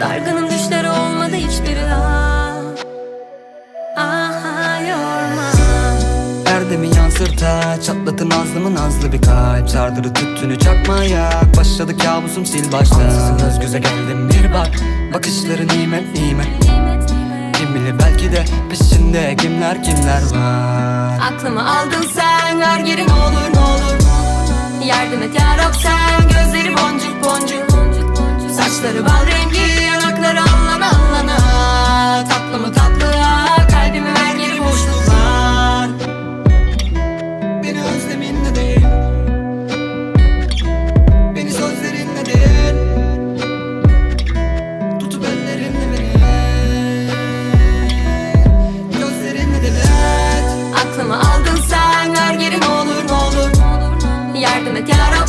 Dargınım düşleri olmadı hiçbiri ah. Aha yorma. Erdemi yansırta Çatlatın nazlımı nazlı bir kalp. Sardırı tüttünü çakmaya Başladı kabusum sil başta Ansızın göz göze geldim bir bak Bakışları nimet nimet. Kim bilir belki de peşinde kimler kimler var. Aklımı aldın sen ver geri ne olur ne olur. Yardım et yarab sen gözleri boncuk boncuk. Saçları bal rengi Sırları anlan anlana Tatlı mı tatlıya Kalbimi ver geri boşluklar Beni özleminle değil Beni sözlerinle değil Tutup ellerinle beni Gözlerinle de Aklımı aldın sen Ver geri olur ne olur. Yardım et yar